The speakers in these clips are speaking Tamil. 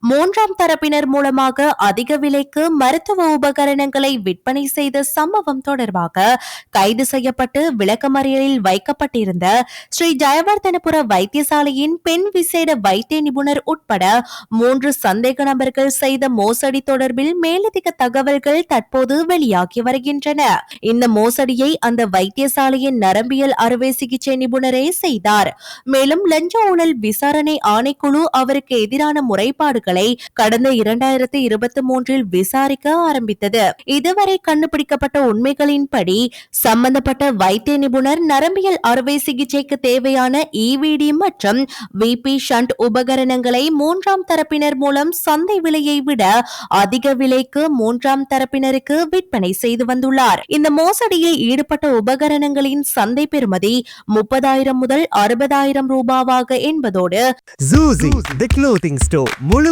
மூன்றாம் தரப்பினர் மூலமாக அதிக விலைக்கு மருத்துவ உபகரணங்களை விற்பனை செய்த சம்பவம் தொடர்பாக கைது செய்யப்பட்டு விளக்கமறியலில் வைக்கப்பட்டிருந்த ஸ்ரீ ஜெயவர்தனபுர வைத்தியசாலையின் பெண் விசேட வைத்திய நிபுணர் உட்பட மூன்று சந்தேக நபர்கள் செய்த மோசடி தொடர்பில் மேலதிக தகவல்கள் தற்போது வெளியாகி வருகின்றன. இந்த மோசடியை அந்த வைத்தியசாலையின் நரம்பியல் அறுவை சிகிச்சை நிபுணரே செய்தார். மேலும் லஞ்ச ஊழல் விசாரணை ஆணைக்குழு அவருக்கு எதிரான முறைப்பாடு முறைப்பாடுகளை கடந்த இரண்டாயிரத்தி இருபத்தி மூன்றில் விசாரிக்க ஆரம்பித்தது. இதுவரை கண்டுபிடிக்கப்பட்ட உண்மைகளின்படி சம்பந்தப்பட்ட வைத்திய நிபுணர் நரம்பியல் அறுவை சிகிச்சைக்கு தேவையான இவிடி மற்றும் விபி ஷண்ட் உபகரணங்களை மூன்றாம் தரப்பினர் மூலம் சந்தை விலையை விட அதிக விலைக்கு மூன்றாம் தரப்பினருக்கு விற்பனை செய்து வந்துள்ளார். இந்த மோசடியில் ஈடுபட்ட உபகரணங்களின் சந்தை பெறுமதி முப்பதாயிரம் முதல் அறுபதாயிரம் ரூபாவாக என்பதோடு முழு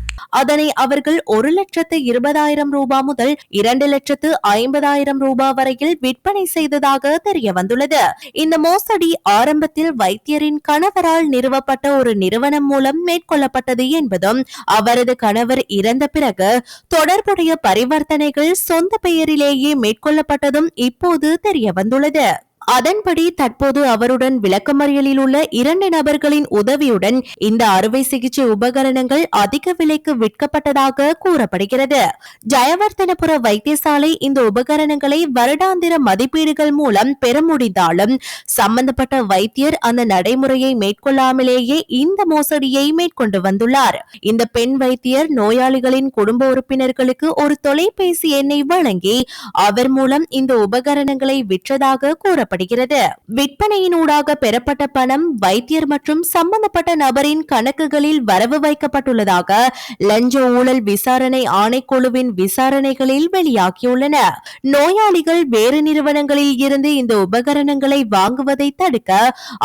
அதனை அவர்கள் ஒரு லட்சத்து இருபதாயிரம் ரூபாய் முதல் இரண்டு லட்சத்து ஐம்பதாயிரம் ரூபாய் வரையில் விற்பனை செய்ததாக தெரிய வந்துள்ளது இந்த மோசடி ஆரம்பத்தில் வைத்தியரின் கணவரால் நிறுவப்பட்ட ஒரு நிறுவனம் மூலம் மேற்கொள்ளப்பட்டது என்பதும் அவரது கணவர் இறந்த பிறகு தொடர்புடைய பரிவர்த்தனைகள் சொந்த பெயரிலேயே மேற்கொள்ளப்பட்டதும் இப்போது தெரிய வந்துள்ளது அதன்படி தற்போது அவருடன் விளக்கமறியலில் உள்ள இரண்டு நபர்களின் உதவியுடன் இந்த அறுவை சிகிச்சை உபகரணங்கள் அதிக விலைக்கு விற்கப்பட்டதாக கூறப்படுகிறது. ஜயவர்தனபுர வைத்தியசாலை இந்த உபகரணங்களை வருடாந்திர மதிப்பீடுகள் மூலம் பெற முடிந்தாலும் சம்பந்தப்பட்ட வைத்தியர் அந்த நடைமுறையை மேற்கொள்ளாமலேயே இந்த மோசடியை மேற்கொண்டு வந்துள்ளார். இந்த பெண் வைத்தியர் நோயாளிகளின் குடும்ப உறுப்பினர்களுக்கு ஒரு தொலைபேசி எண்ணை வழங்கி அவர் மூலம் இந்த உபகரணங்களை விற்றதாக கூறப்படுகிறது விற்பனையினூடாக பெறப்பட்ட பணம் வைத்தியர் மற்றும் சம்பந்தப்பட்ட நபரின் கணக்குகளில் வரவு வைக்கப்பட்டுள்ளதாக லஞ்ச ஊழல் விசாரணை ஆணைக்குழுவின் விசாரணைகளில் வெளியாகியுள்ளன. நோயாளிகள் வேறு நிறுவனங்களில் இருந்து இந்த உபகரணங்களை வாங்குவதை தடுக்க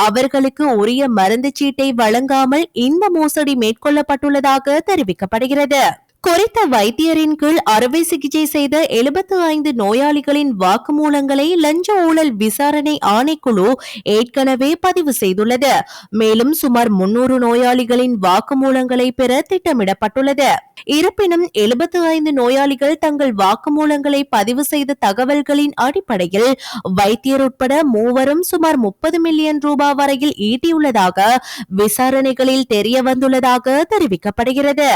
அவர்களுக்கு உரிய மருந்து சீட்டை வழங்காமல் இந்த மோசடி மேற்கொள்ளப்பட்டுள்ளதாக தெரிவிக்கப்படுகிறது. குறித்த வைத்தியரின் கீழ் அறுவை சிகிச்சை செய்த எழுபத்து ஐந்து நோயாளிகளின் வாக்குமூலங்களை லஞ்ச ஊழல் விசாரணை ஆணைக்குழு ஏற்கனவே பதிவு செய்துள்ளது. மேலும் சுமார் முன்னூறு நோயாளிகளின் வாக்குமூலங்களை பெற திட்டமிடப்பட்டுள்ளது. இருப்பினும் எழுபத்து ஐந்து நோயாளிகள் தங்கள் வாக்குமூலங்களை பதிவு செய்த தகவல்களின் அடிப்படையில் வைத்தியர் உட்பட மூவரும் சுமார் முப்பது மில்லியன் ரூபாய் வரையில் ஈட்டியுள்ளதாக விசாரணைகளில் தெரிய வந்துள்ளதாக தெரிவிக்கப்படுகிறது.